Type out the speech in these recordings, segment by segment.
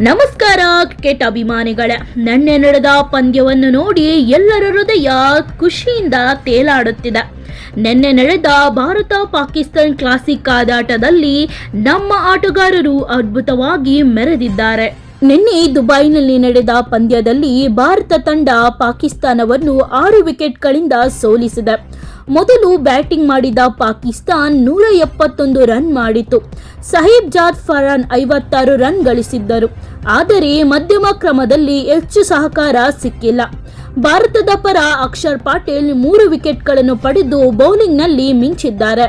ನಮಸ್ಕಾರ, ಕ್ರಿಕೆಟ್ ಅಭಿಮಾನಿಗಳೇ. ನಿನ್ನೆ ನಡೆದ ಪಂದ್ಯವನ್ನು ನೋಡಿ ಎಲ್ಲರ ಹೃದಯ ಖುಷಿಯಿಂದ ತೇಲಾಡುತ್ತಿದೆ. ನಿನ್ನೆ ನಡೆದ ಭಾರತ ಪಾಕಿಸ್ತಾನ್ ಕ್ಲಾಸಿಕ್ ಆದಾಟದಲ್ಲಿ ನಮ್ಮ ಆಟಗಾರರು ಅದ್ಭುತವಾಗಿ ಮೆರೆದಿದ್ದಾರೆ. ನಿನ್ನೆ ದುಬೈನಲ್ಲಿ ನಡೆದ ಪಂದ್ಯದಲ್ಲಿ ಭಾರತ ತಂಡ ಪಾಕಿಸ್ತಾನವನ್ನು ಆರು ವಿಕೆಟ್ಗಳಿಂದ ಸೋಲಿಸಿದೆ. ಮೊದಲು ಬ್ಯಾಟಿಂಗ್ ಮಾಡಿದ ಪಾಕಿಸ್ತಾನ್ ನೂರ ಎಪ್ಪತ್ತೊಂದು ರನ್ ಮಾಡಿತು ಸಹೀಬ್ ಜಾದ್ ಫರಾನ್ ಐವತ್ತಾರು ರನ್ ಗಳಿಸಿದ್ದರು. ಆದರೆ ಮಧ್ಯಮ ಕ್ರಮದಲ್ಲಿ ಹೆಚ್ಚು ಸಹಕಾರ ಸಿಕ್ಕಿಲ್ಲ. ಭಾರತದ ಪರ ಅಕ್ಷರ್ ಪಾಟೀಲ್ ಮೂರು ವಿಕೆಟ್ಗಳನ್ನು ಪಡೆದು ಬೌಲಿಂಗ್ನಲ್ಲಿ ಮಿಂಚಿದ್ದಾರೆ.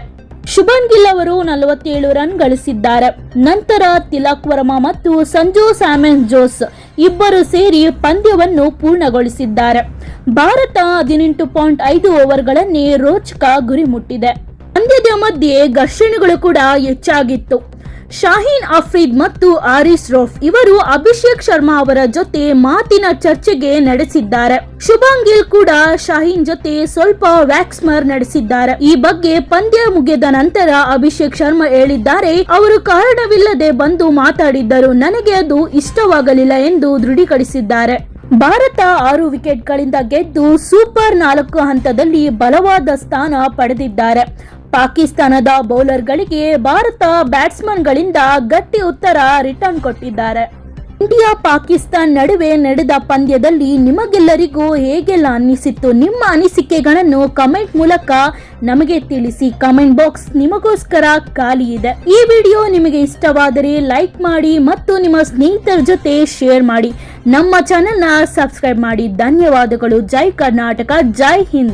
ಶುಭನ್ ಗಿಲ್ ಅವರು ನಲವತ್ತೇಳು ರನ್ ಗಳಿಸಿದ್ದಾರೆ. ನಂತರ ತಿಲಕ್ ವರ್ಮಾ ಮತ್ತು ಸಂಜು ಸ್ಯಾಮನ್ ಜೋಸ್ ಇಬ್ಬರು ಸೇರಿ ಪಂದ್ಯವನ್ನು ಪೂರ್ಣಗೊಳಿಸಿದ್ದಾರೆ. ಭಾರತ ಹದಿನೆಂಟು ಪಾಯಿಂಟ್ ಐದು ಓವರ್ಗಳನ್ನೇ ರೋಚಕ ಗುರಿ ಮುಟ್ಟಿದೆ ಪಂದ್ಯದ ಮಧ್ಯೆ ಘರ್ಷಣೆಗಳು ಕೂಡ ಹೆಚ್ಚಾಗಿತ್ತು. ಶಾಹೀನ್ ಅಫ್ರೀದ್ ಮತ್ತು ಆರಿಸ್ ರೋಫ್ ಇವರು ಅಭಿಷೇಕ್ ಶರ್ಮಾ ಅವರ ಜೊತೆ ಮಾತಿನ ಚರ್ಚೆಗೆ ನಡೆಸಿದ್ದಾರೆ. ಶುಭಾಂಗಿಲ್ ಗಿಲ್ ಕೂಡ ಶಾಹೀನ್ ಜೊತೆ ಸ್ವಲ್ಪ ವ್ಯಾಕ್ಸ್ಮರ್ ನಡೆಸಿದ್ದಾರೆ. ಈ ಬಗ್ಗೆ ಪಂದ್ಯ ಮುಗಿದ ನಂತರ ಅಭಿಷೇಕ್ ಶರ್ಮಾ ಹೇಳಿದ್ದಾರೆ, ಅವರು ಕಾರಣವಿಲ್ಲದೆ ಬಂದು ಮಾತಾಡಿದ್ದರು, ನನಗೆ ಅದು ಇಷ್ಟವಾಗಲಿಲ್ಲ ಎಂದು ದೃಢೀಕರಿಸಿದ್ದಾರೆ. ಭಾರತ ಆರು ವಿಕೆಟ್ಗಳಿಂದ ಗೆದ್ದು ಸೂಪರ್ ನಾಲ್ಕು ಹಂತದಲ್ಲಿ ಬಲವಾದ ಸ್ಥಾನ ಪಡೆದಿದ್ದಾರೆ. ಪಾಕಿಸ್ತಾನದ ಬೌಲರ್ಗಳಿಗೆ ಭಾರತ ಬ್ಯಾಟ್ಸ್ಮನ್ಗಳಿಂದ ಗಟ್ಟಿ ಉತ್ತರ ರಿಟರ್ನ್ ಕೊಟ್ಟಿದ್ದಾರೆ. ಇಂಡಿಯಾ ಪಾಕಿಸ್ತಾನ್ ನಡುವೆ ನಡೆದ ಪಂದ್ಯದಲ್ಲಿ ನಿಮಗೆಲ್ಲರಿಗೂ ಹೇಗೆಲ್ಲ ಅನ್ನಿಸಿತ್ತು ನಿಮ್ಮ ಅನಿಸಿಕೆಗಳನ್ನು ಕಮೆಂಟ್ ಮೂಲಕ ನಮಗೆ ತಿಳಿಸಿ. ಕಮೆಂಟ್ ಬಾಕ್ಸ್ ನಿಮಗೋಸ್ಕರ ಖಾಲಿ ಇದೆ. ಈ ವಿಡಿಯೋ ನಿಮಗೆ ಇಷ್ಟವಾದರೆ ಲೈಕ್ ಮಾಡಿ ಮತ್ತು ನಿಮ್ಮ ಸ್ನೇಹಿತರ ಜೊತೆ ಶೇರ್ ಮಾಡಿ. ನಮ್ಮ ಚಾನೆಲ್ನ ಸಬ್ಸ್ಕ್ರೈಬ್ ಮಾಡಿ. ಧನ್ಯವಾದಗಳು. ಜೈ ಕರ್ನಾಟಕ. ಜೈ ಹಿಂದ್.